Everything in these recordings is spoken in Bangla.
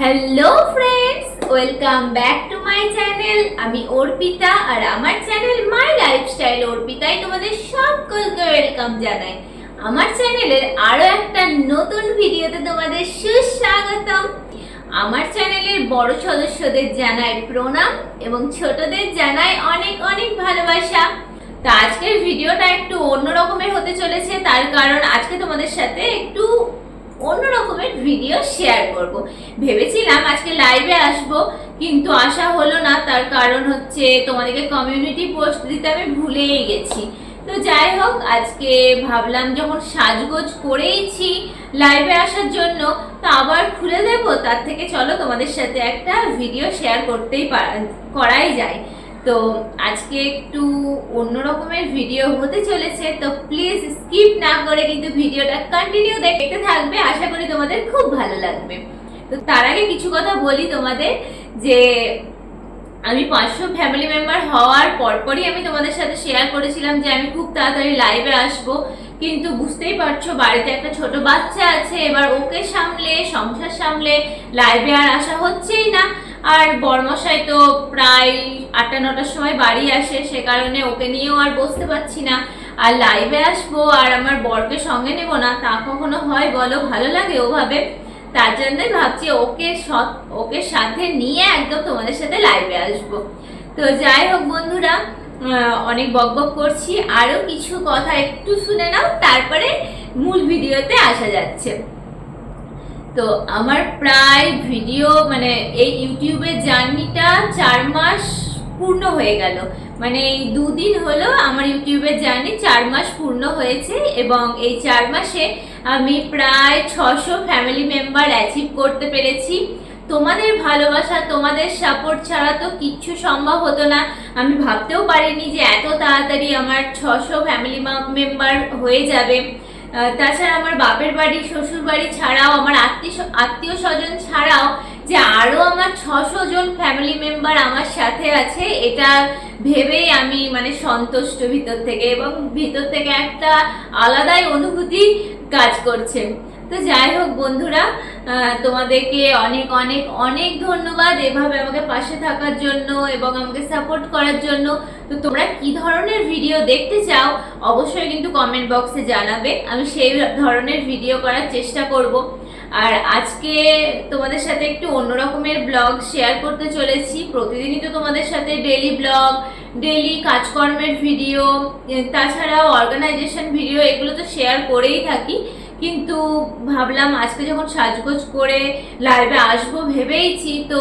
Hello friends welcome back to my channel আমি অর্পিতা আর আমার চ্যানেল মাই লাইফস্টাইল অর্পিতাই তোমাদের সকলকে ওয়েলকাম জানাই। আমার চ্যানেলের আরও একটা নতুন ভিডিওতে তোমাদের সুস্বাগতম। আমার চ্যানেলের বড় সদস্যদের জানাই প্রণাম এবং ছোটদের জানাই অনেক অনেক ভালোবাসা। তো আজকের ভিডিওটা একটু অন্য রকমের হতে চলেছে, তার কারণ আজকে তোমাদের সাথে একটু অন্য রকমের ভিডিও শেয়ার করব। ভেবেছিলাম আজকে লাইভে আসব, কিন্তু আসা হলো না, তার কারণ হচ্ছে তোমাদেরকে কমিউনিটি পোস্ট দিতে আমি ভুলেই গেছি। তো যাই হোক, আজকে ভাবলাম যখন সাজগোজ করেইছি লাইভে আসার জন্য, তো আবার খুলে দেব। তার থেকে চলো তোমাদের সাথে একটা ভিডিও শেয়ার করতেই করাই যায়। তো আজকে একটু অন্যরকমের ভিডিও হতে চলেছে, তো প্লিজ স্কিপ না করে কিন্তু ভিডিওটা কন্টিনিউ দেখতে থাকবে। আশা করি তোমাদের খুব ভালো লাগবে। তো তার আগে কিছু কথা বলি তোমাদের, যে আমি পাঁচশো ফ্যামিলি মেম্বার হওয়ার পরপরই আমি তোমাদের সাথে শেয়ার করেছিলাম যে আমি খুব তাড়াতাড়ি লাইভে আসব। কিন্তু বুঝতেই পারছ, বাড়িতে একটা ছোট বাচ্চা আছে, এবার ওকে সামলে, সংসার সামলে লাইভে আর আসা হচ্ছেই না। আর বর্মশাই তো প্রায় আটটা, নটার সময় বাড়ি আসে, সে কারণে ওকে নিয়েও আর বসতে পারছি না। আর লাইভে আসব, আর আমার বরকে সঙ্গে নেব না, তা কখনো হয় বলো? ভালো লাগে ওভাবে। তার জন্যই ভাবছি ওকে ওকে সাথে নিয়ে একদম তোমাদের সাথে লাইভে আসব। তো যাই হোক বন্ধুরা অনেক বক বক করছি। আরও কিছু কথা একটু শুনে নাও, তারপরে মূল ভিডিওতে আসা যাচ্ছে। তো আমার প্রায় ভিডিও মানে এই ইউটিউবের জার্নিটা চার মাস পূর্ণ হয়ে গেল। মানে এই দুদিন হলো আমার ইউটিউবের জার্নি চার মাস পূর্ণ হয়েছে এবং এই চার মাসে আমি প্রায় ছশো ফ্যামিলি মেম্বার অ্যাচিভ করতে পেরেছি। তোমাদের ভালোবাসা, তোমাদের সাপোর্ট ছাড়া তো কিচ্ছু সম্ভব হতো না। আমি ভাবতেও পারিনি যে এত তাড়াতাড়ি আমার ছশো ফ্যামিলি মেম্বার হয়ে যাবে। তাছাড়া আমার বাপের বাড়ি, শ্বশুর বাড়ি ছাড়াও, আমার আত্মীয় আত্মীয় স্বজন ছাড়াও যে আরও আমার ছশো জন ফ্যামিলি মেম্বার আমার সাথে আছে, এটা ভেবেই আমি মানে সন্তুষ্ট ভিতর থেকে এবং ভিতর থেকে একটা আলাদাই অনুভূতি কাজ করছে। তো যাই হোক বন্ধুরা তোমাদেরকে অনেক অনেক অনেক ধন্যবাদ এভাবে আমাকে পাশে থাকার জন্য এবং আমাকে সাপোর্ট করার জন্য। তো তোমরা কি ধরনের ভিডিও দেখতে চাও, অবশ্যই কিন্তু কমেন্ট বক্সে জানাবে। আমি সেই ধরনের ভিডিও করার চেষ্টা করব। আর আজকে তোমাদের সাথে একটু অন্য রকমের ব্লগ শেয়ার করতে চলেছি। প্রতিদিনই তো তোমাদের সাথে ডেলি ব্লগ ডেলি কাজকর্মের ভিডিও তাছাড়াও অর্গানাইজেশন ভিডিও এগুলো তো শেয়ার করেই থাকি। কিন্তু ভাবলাম আজকে যখন সাজগোজ করে লাইভে আসব ভেবেইছি তো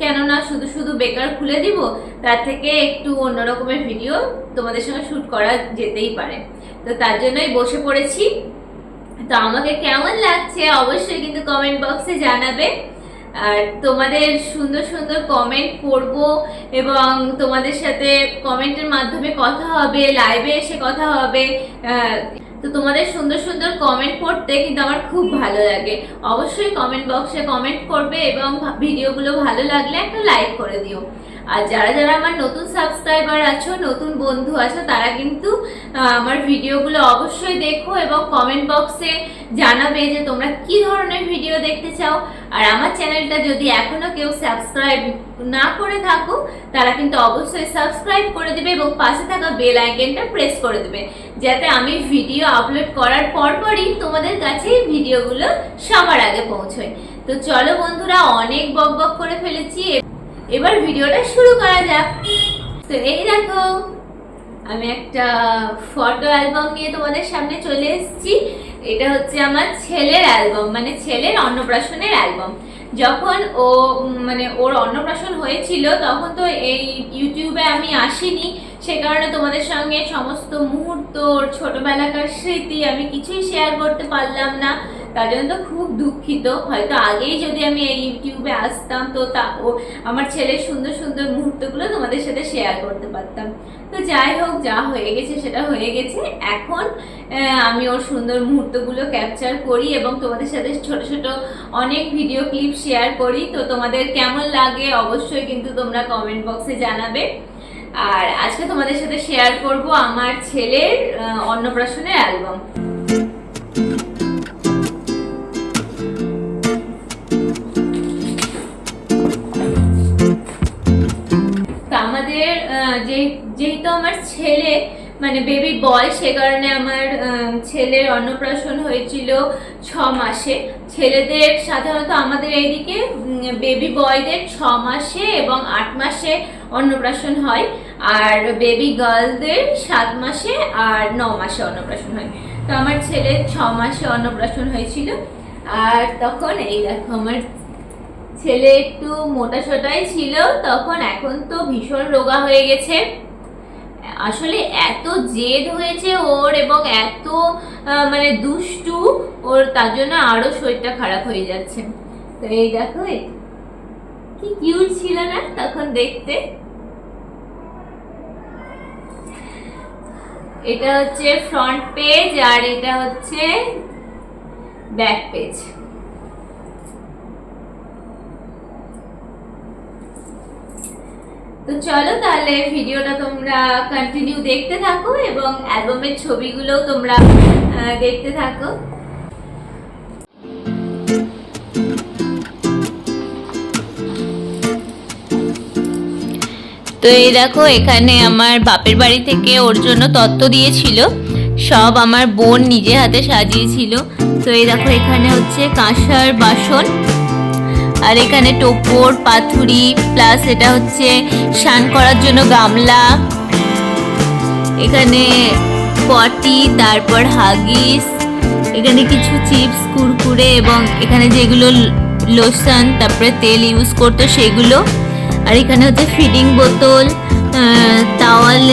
কেননা শুধু শুধু বেকার খুলে দিব, তার থেকে একটু অন্য রকমের ভিডিও তোমাদের সঙ্গে শ্যুট করা যেতেই পারে। তো তার জন্যই বসে পড়েছি। তো আমাকে কেমন লাগছে অবশ্যই কিন্তু কমেন্ট বক্সে জানাবে। আর তোমাদের সুন্দর সুন্দর কমেন্ট পড়ব এবং তোমাদের সাথে কমেন্টের মাধ্যমে কথা হবে লাইভে এসে কথা হবে তো তোমাদের সুন্দর সুন্দর কমেন্ট পড়তে কিন্তু আমার খুব ভালো লাগে। অবশ্যই কমেন্ট বক্সে কমেন্ট করবে এবং ভিডিওগুলো ভালো লাগলে একটা লাইক করে দিও। আর যারা যারা আমার নতুন সাবস্ক্রাইবার আছো, নতুন বন্ধু আছো, তারা কিন্তু আমার ভিডিওগুলো অবশ্যই দেখো এবং কমেন্ট বক্সে জানাবে যে তোমরা কি ধরনের ভিডিও দেখতে চাও। আর আমার চ্যানেলটা যদি এখনও কেউ সাবস্ক্রাইব না করে থাকো, তারা কিন্তু অবশ্যই সাবস্ক্রাইব করে দেবে এবং পাশে থাকা বেল আইকনটা প্রেস করে দেবে। যাতে আমি ভিডিও আপলোড করার পরপরই তোমাদের কাছে ভিডিওগুলো সবার আগে পৌঁছয়। তো চলো বন্ধুরা, অনেক বক বক করে ফেলেছি। এবার ভিডিওটা শুরু করা যাক। তো এই দেখো, আমি একটা ফটো অ্যালবাম নিয়ে তোমাদের সামনে চলে এসেছি। এটা হচ্ছে আমার ছেলের অ্যালবাম মানে ছেলের অন্নপ্রাশনের অ্যালবাম যখন ও মানে ওর অন্নপ্রাশন হয়েছিল, তখন তো এই ইউটিউবে আমি আসিনি। সে কারণে তোমাদের সঙ্গে সমস্ত মুহূর্ত, ওর ছোটোবেলাকার স্মৃতি আমি কিছুই শেয়ার করতে পারলাম না। তার জন্য তো খুব দুঃখিত। হয়তো আগেই যদি আমি এই ইউটিউবে আসতাম তো তা ও আমার ছেলের সুন্দর সুন্দর মুহূর্তগুলো তোমাদের সাথে শেয়ার করতে পারতাম। তো যাই হোক, যা হয়ে গেছে সেটা হয়ে গেছে। এখন আমি ওর সুন্দর মুহূর্তগুলো ক্যাপচার করি এবং তোমাদের সাথে ছোট ছোট অনেক ভিডিও ক্লিপ শেয়ার করি। তো তোমাদের কেমন লাগে অবশ্যই কিন্তু তোমরা কমেন্ট বক্সে জানাবে। আর আজকে তোমাদের সাথে শেয়ার করব আমার ছেলের অন্নপ্রাশনের অ্যালবাম যেহেতু আমার ছেলে মানে বেবি বয় সে কারণে আমার ছেলের অন্নপ্রাশন হয়েছিল ছ মাসে। ছেলেদের সাধারণত আমাদের এইদিকে বেবি বয়দের ছ মাসে এবং আট মাসে অন্নপ্রাশন হয়। আর বেবি গার্লদের সাত মাসে আর ন মাসে অন্নপ্রাশন হয়। তো আমার ছেলের ছ মাসে অন্নপ্রাশন হয়েছিল। আর তখন এই দেখো, আমার ছেলে একটু মোটা সোটাই ছিল, তখন এখন তো ভীষণ রোগা হয়ে গেছে। আসলে এত জেদ হয়েছে ওর এবং এত মানে দুষ্টু, ওর তার জন্য আরও শরীরটা খারাপ হয়ে যাচ্ছে। তো এই দেখো কি কিউট ছিল না তখন দেখতে। এটা হচ্ছে ফ্রন্ট পেজ আর এটা হচ্ছে ব্যাক পেজ তো চলো তাহলে ভিডিওটা তোমরা কন্টিনিউ দেখতে থাকো এবং অ্যালবামের ছবিগুলোও তোমরা দেখতে থাকো। তো এই দেখো, এখানে আমার বাপের বাড়ি থেকে ওর জন্য তত্ত্ব দিয়েছিল। সব আমার বোন নিজে হাতে সাজিয়েছিল। তো এই দেখো, এখানে হচ্ছে কাঁসার বাসন। আর এখানে টোপর, পাথুরি প্লাস এটা হচ্ছে স্নান করার জন্য গামলা। এখানে পটি, তারপর হাগিস, এখানে কিছু চিপস, কুরকুরে এবং এখানে যেগুলো লোশন, তারপরে তেল ইউজ করতো সেগুলো। আর এখানে হচ্ছে ফিডিং বোতল টাওয়াল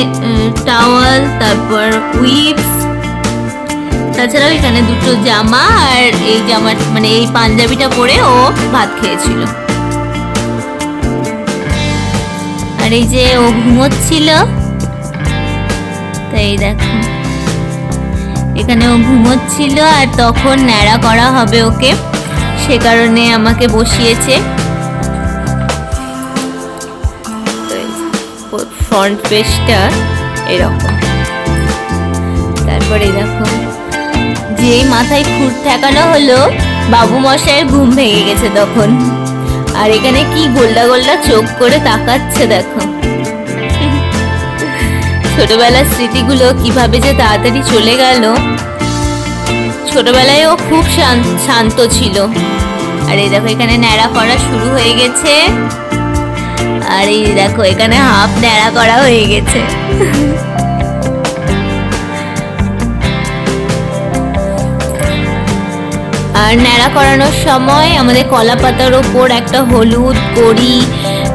টাওয়াল তারপর উইপস তাছাড়াও এখানে দুটো জামা আর এই জামা মানে এই পাঞ্জাবিটা পরে ও ভাত খেয়েছিল। আর এই যে ও ঘুমোচ্ছিল, তাই দেখো। এখানে ও ঘুমোচ্ছিল আর তখন ন্যাড়া করা হবে ওকে, সে কারণে আমাকে বসিয়েছে। ফ্রন্ট পেজটা এরকম। তারপরে দেখো। যেই মাথায় খুঁট ঠেকানো হলো বাবু মশাইয়ের ঘুম ভেঙে গেছে তখন। আর এখানে কি গোল্ডা গোল্ডা চোখ করে তাকাচ্ছে দেখো। ছোটবেলার স্মৃতিগুলো কীভাবে যে তাড়াতাড়ি চলে গেল ছোটবেলায় ও খুব শান- শান্ত ছিল। আর এই দেখো এখানে ন্যাড়া করা শুরু হয়ে গেছে। আর এই দেখো এখানে হাফ ন্যাড়া করা হয়ে গেছে। আর ন্যাড়া করানোর সময় আমাদের কলা পাতার ওপর একটা হলুদ কড়ি,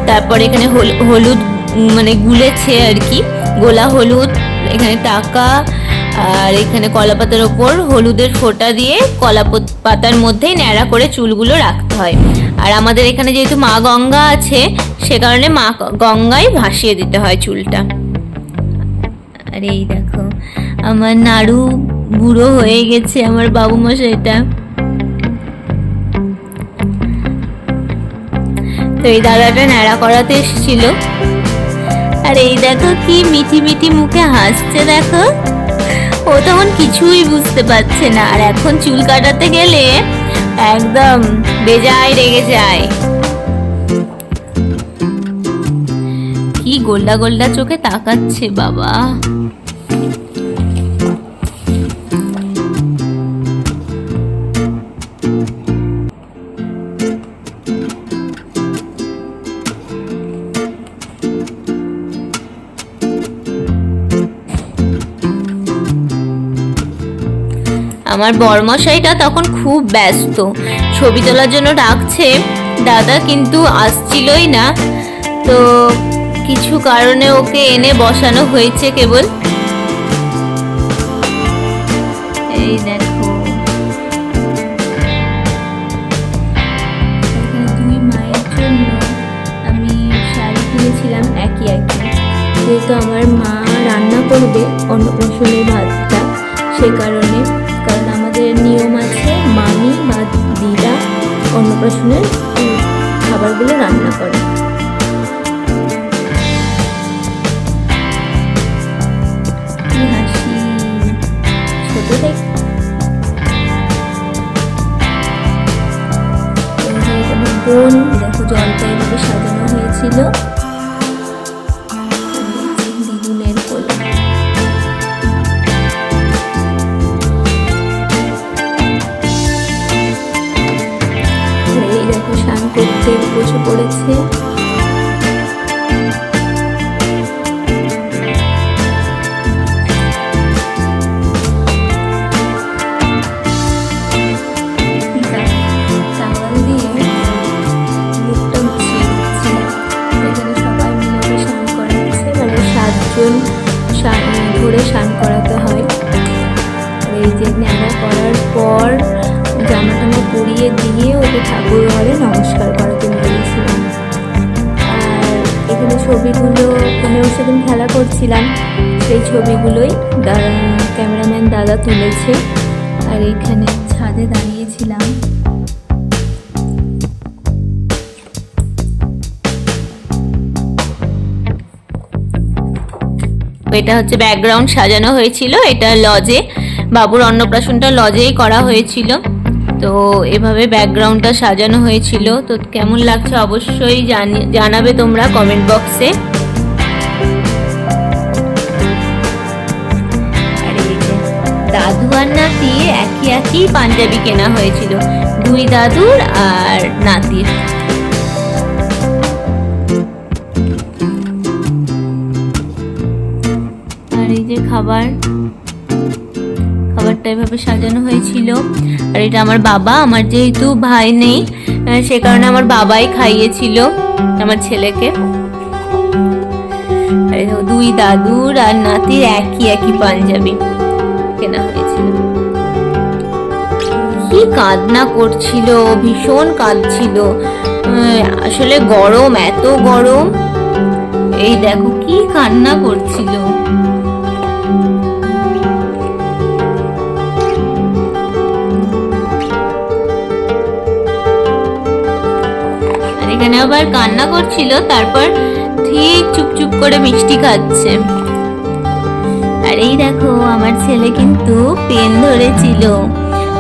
তারপর এখানে হল- হলুদ মানে গুলেছে আর কি। গোলা হলুদ, এখানে টাকা, আর এখানে কলা পাতার ওপর হলুদের ফোঁটা দিয়ে কলা পাতার মধ্যেই ন্যাড়া করে চুলগুলো রাখতে হয়। আর আমাদের এখানে যেহেতু মা গঙ্গা আছে, সে কারণে মা গঙ্গায় ভাসিয়ে দিতে হয় চুলটা। আর এই দেখো, আমার নাড়ু বুড়ো হয়ে গেছে, আমার বাবু মশাইটা এই দাদাটা ন্যাড়া করাতে এসেছিল। আর এই দেখো কি মিঠি মিঠি মুখে হাসছে দেখো। ও তখন কিছুই বুঝতে পারছে না। আর এখন চুল কাটাতে গেলে একদম বেজায় রেগে যায়। কি গোল্ডা গোল্ডা চোখে তাকাচ্ছে বাবা। আমার বরমশাইটা তখন খুব ব্যস্ত। ছবি তোলার জন্য ডাকছে, দাদা কিন্তু আসছিলই না। তো কিছু কারণে ওকে এনে বসানো হয়েছে কেবল। এই আমি শাড়ি কিনেছিলাম একই একই। যেহেতু আমার মা রান্না করবে দারুণ দেখো জলটা এভাবে সাজানো হয়েছিল। দেখো স্নান করতে বসে পড়েছে। ন্যাড়া করার পর জামা টামা পরিয়ে দিয়ে ওকে ঠাকুর ঘরে নমস্কার করাতে নিয়ে আর এখানে ছবিগুলো ফোনে ওর সেদিন খেলা করছিলাম, সেই ছবিগুলোই ক্যামেরাম্যান দাদা তুলেছে। আর এখানে ছাদে দাঁড়িয়েছিলাম। এটা হচ্ছে ব্যাকগ্রাউন্ড সাজানো হয়েছিল, এটা লজে বাবুর অন্নপ্রাশনটা লজেই করা হয়েছিল। তো এভাবে ব্যাকগ্রাউন্ডটা সাজানো হয়েছিল। তো কেমন লাগছে অবশ্যই জানি জানাবে তোমরা কমেন্ট বক্সে দাদু আর নাতি একই একই পাঞ্জাবি কেনা হয়েছিল। দুই দাদুর আর নাতির। আর এই যে খাবার খাবারটা এভাবে সাজানো হয়েছিল। আর এটা আমার বাবা, আমার যেহেতু ভাই নেই সে কারণে আমার বাবাই খাইয়েছিল আমার ছেলেকে। দুই দাদুর আর নাতির একই একই পাঞ্জাবি কেনা হয়েছিল। কি কাঁদনা করছিল, ভীষণ কাঁদছিল। আসলে গরম, এত গরম। এই দেখো কি কান্না করছিল। আবার কান্না করছিল, তারপর ঠিক চুপচুপ করে মিষ্টি খাচ্ছে। আর এই দেখো, আমার ছেলে কিন্তু পেন ধরেছিল।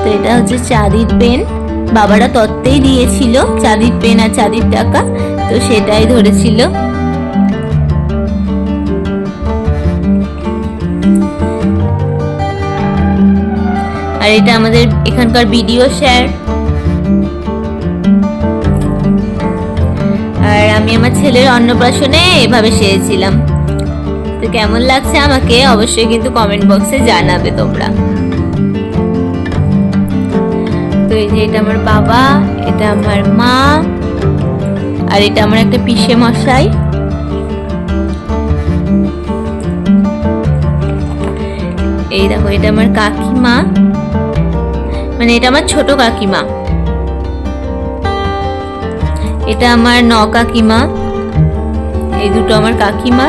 তো এটা হচ্ছে চাঁদির পেন। বাবারা তত্ত্বেই দিয়েছিল চাঁদির পেন আর চাঁদির টাকা, তো সেটাই ধরেছিল। আর এটা আমাদের এখানকার ভিডিও স্যার আমি আমার ছেলের অন্নপ্রাশনে এভাবে সেরেছিলাম তো কেমন লাগছে আমাকে অবশ্যই কিন্তু কমেন্ট বক্সে জানাবে তোমরা। তো এই যে এটা আমার বাবা, এটা আমার মা, আর এটা আমার একটা পিসে মশাই। এই দেখো, এটা আমার কাকিমা। মানে এটা আমার ছোট কাকিমা। এটা আমার ন কাকিমা এই দুটো আমার কাকিমা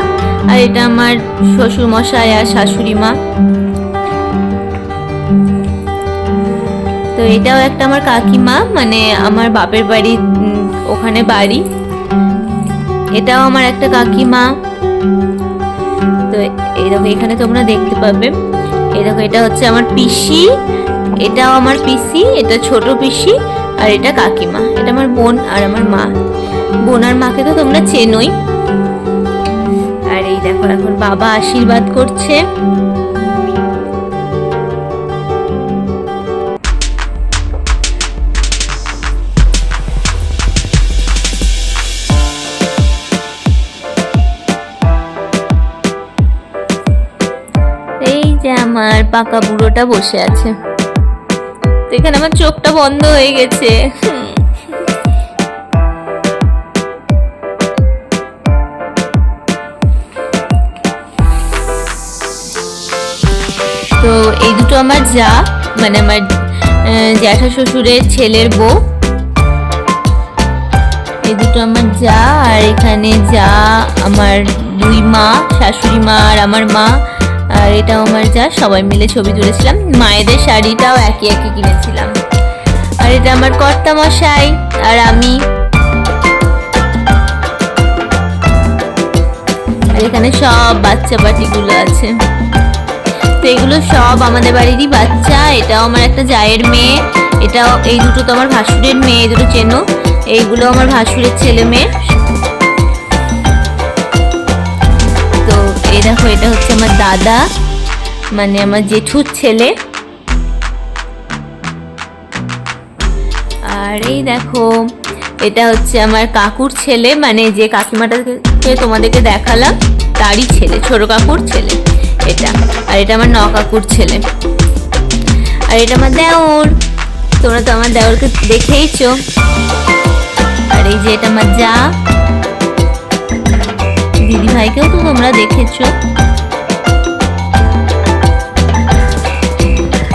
আর এটা আমার শ্বশুর মশাই আর শাশুড়ি মা তো এটাও একটা আমার কাকিমা মানে আমার বাপের বাড়ি ওখানে বাড়ি। এটাও আমার একটা কাকিমা। তো এই দেখো, এখানে তোমরা দেখতে পাবে। এই দেখো, এটা হচ্ছে আমার পিসি, এটাও আমার পিসি, এটা ছোট পিসি। আর এটা কাকিমা, এটা আমার বোন আর আমার মা। বোন আর মাকে তো তোমরা চেনোই। আর এই দেখো, এখন বাবা আশীর্বাদ করছে। আমার পাকা বুড়োটা বসে আছে। এখানে আমার চোখটা বন্ধ হয়ে গেছে। তো এই দুটো আমার যা মানে আমার জ্যাঠা শ্বশুরের ছেলের বউ। এই দুটো আমার যা, আর এখানে যা আমার দুই মা, শাশুড়ি মা আর আমার মা। আর এটাও আমার যা, সবাই মিলে ছবি তুলেছিলাম। মায়েদের শাড়িটাও একই একই কিনেছিলাম। আর এটা আমার কর্তা মশাই আর আমি। আর এখানে সব বাচ্চা পাটিগুলো আছে। তো এগুলো সব আমাদের বাড়িরই বাচ্চা। এটাও আমার একটা জায়ের মেয়ে। এটাও, এই দুটো তো আমার ভাসুরের মেয়ে, এই দুটো চেনো। এইগুলো আমার ভাসুরের ছেলে মেয়ে দেখো এটা হচ্ছে আমার দাদা মানে আমার জেঠুর ছেলে। আর এই দেখো, এটা হচ্ছে আমার কাকুর ছেলে মানে যে কাকিমাটাকে তোমাদেরকে দেখালাম, তারই ছেলে, ছোট কাকুর ছেলে এটা। আর এটা আমার ন কাকুর ছেলে। আর এটা আমার দেওর, তোমরা তো আমার দেওরকে দেখেইছো। আর এই যে এটা আমার যা। দিদি ভাইকেও তো তোমরা দেখেছ।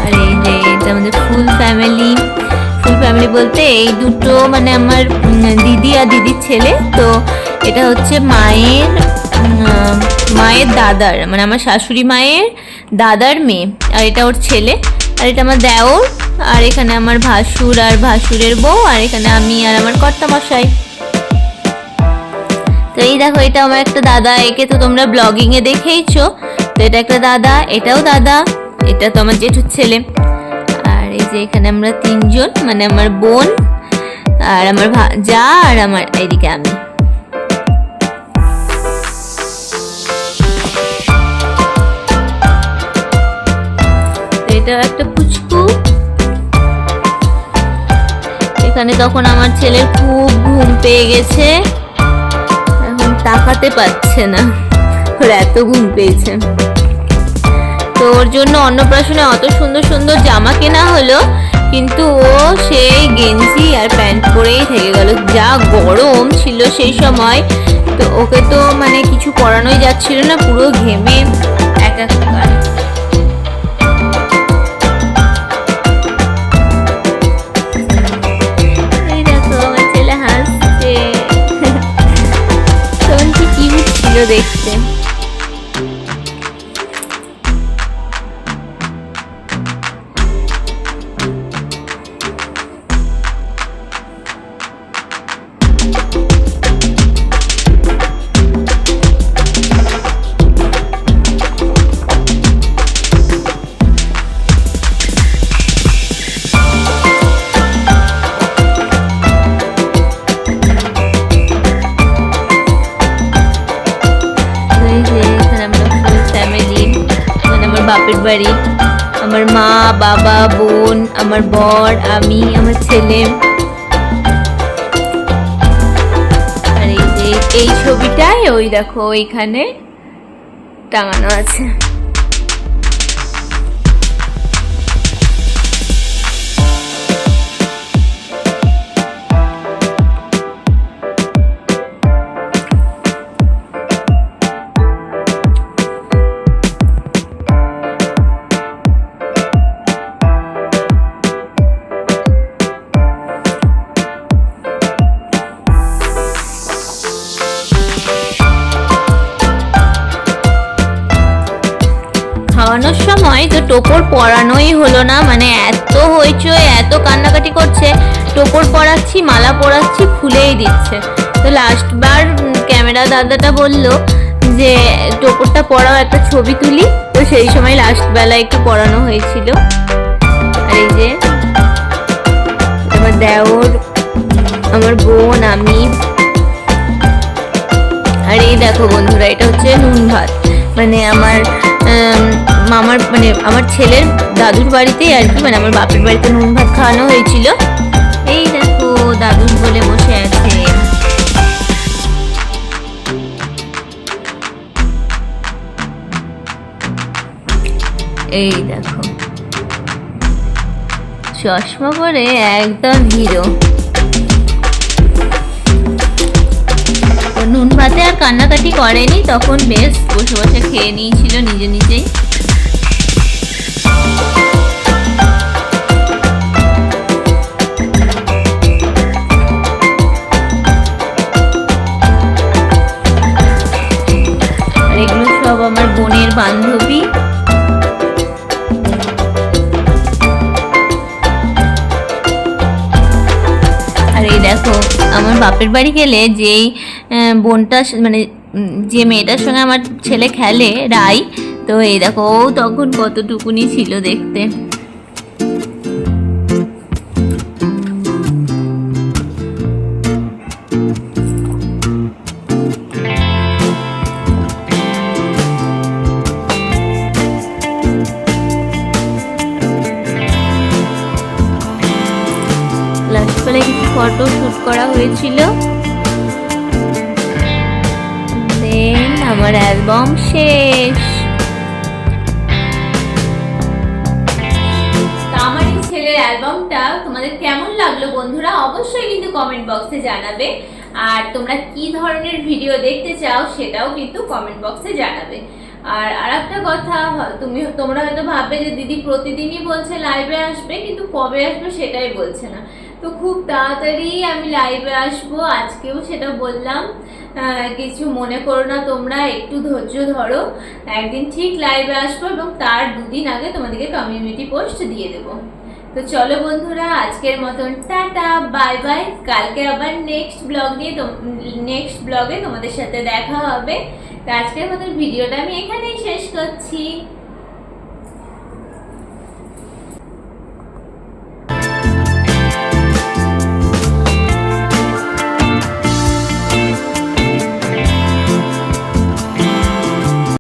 আর এই যে এটা আমাদের ফুল ফ্যামিলি ফুল ফ্যামিলি বলতে এই দুটো মানে আমার দিদি আর দিদির ছেলে। তো এটা হচ্ছে মায়ের মায়ের দাদার মানে আমার শাশুড়ি মায়ের দাদার মেয়ে। আর এটা ওর ছেলে। আর এটা আমার দেওর। আর এখানে আমার ভাসুর আর ভাসুরের বউ। আর এখানে আমি আর আমার কর্তা মশাই এই দেখো, এটা আমার একটা দাদা, একে তো তোমরা ব্লগিং এ দেখেইছো। তো এটা একটা দাদা, এটাও দাদা, এটা তো আমার জেঠুর ছেলে। আর এই যে এখানে আমরা তিনজন মানে আমার বোন, আর আমার যা, আর আমার এদিকে আমি। এটা একটা পুচকু। এখানে তখন আমার ছেলের খুব ঘুম পেয়ে গেছে। তাকাতে পারছে না। ওর এত ঘুম পেয়েছে। তো ওর জন্য অন্নপ্রাশনে অত সুন্দর সুন্দর জামা কেনা হলো, কিন্তু ও সেই গেঞ্জি আর প্যান্ট পরেই থেকে গেল। যা গরম ছিল সেই সময়। তো ওকে তো মানে কিছু পরানোই যাচ্ছিল না, পুরো ঘেমে এক এই দেখতে বাড়ি। আমার মা, বাবা, বোন, আমার বর, আমি, আমার ছেলে। আর এই যে, এই ছবিটাই ওই দেখো, ওইখানে টাঙানো আছে। পরাচ্ছি মালা পরাচ্ছি খুলেই দিচ্ছে। তো লাস্ট বার ক্যামেরা দাদাটা বলল যে, টোপরটা পরাও, একটা ছবি তুলি। তো সেই সময় লাস্ট বেলা একটু পরানো হয়েছিল। আর এই যে, আমার দেওর, আমার বোন, আমি। আর এই দেখো বন্ধুরা, এটা হচ্ছে নুন ভাত। মানে আমার মামার মানে আমার ছেলের দাদুর বাড়িতেই আর কি মানে আমার বাপের বাড়িতে নুন ভাত খাওয়ানো হয়েছিল। দাদুর বলে বসে আছে। এই দেখো। চশমা পরে একদম হিরো। নুন ভাতে আর কান্নাকাটি করেনি, তখন বেশ বসে বসে খেয়ে নিয়েছিল নিজে নিজেই। বান্ধবী। আর এই দেখো, আমার বাপের বাড়ি গেলে যেই বোনটা মানে যে মেয়েটার সঙ্গে আমার ছেলে খেলে, রাই, তো এই দেখো, ও তখন কতটুকুনি ছিল দেখতে। হয়েছিল। আমার অ্যালবাম শেষ। অ্যালবামটা তোমাদের কেমন লাগল বন্ধুরা অবশ্যই কিন্তু কমেন্ট বক্সে জানাবে। আর তোমরা কি ধরনের ভিডিও দেখতে চাও সেটাও কিন্তু কমেন্ট বক্সে জানাবে। আর আরেকটা কথা তুমি, তোমরা হয়তো ভাববে যে দিদি প্রতিদিনই বলছে লাইভে আসবে, কিন্তু কবে আসবে সেটাই বলছে না। তো খুব তাড়াতাড়ি আমি লাইভে আসব, আজকেও সেটা বললাম। কিছু মনে করো না তোমরা, একটু ধৈর্য ধরো। একদিন ঠিক লাইভে আসব এবং তার দুদিন আগে তোমাদেরকে কমিউনিটি পোস্ট দিয়ে দেবো। তো চলো বন্ধুরা, আজকের মতন টাটা বাই বাই কালকে আবার নেক্সট ব্লগ নিয়ে নেক্সট ব্লগে তোমাদের সাথে দেখা হবে। তো আজকের মতন ভিডিওটা আমি এখানেই শেষ করছি।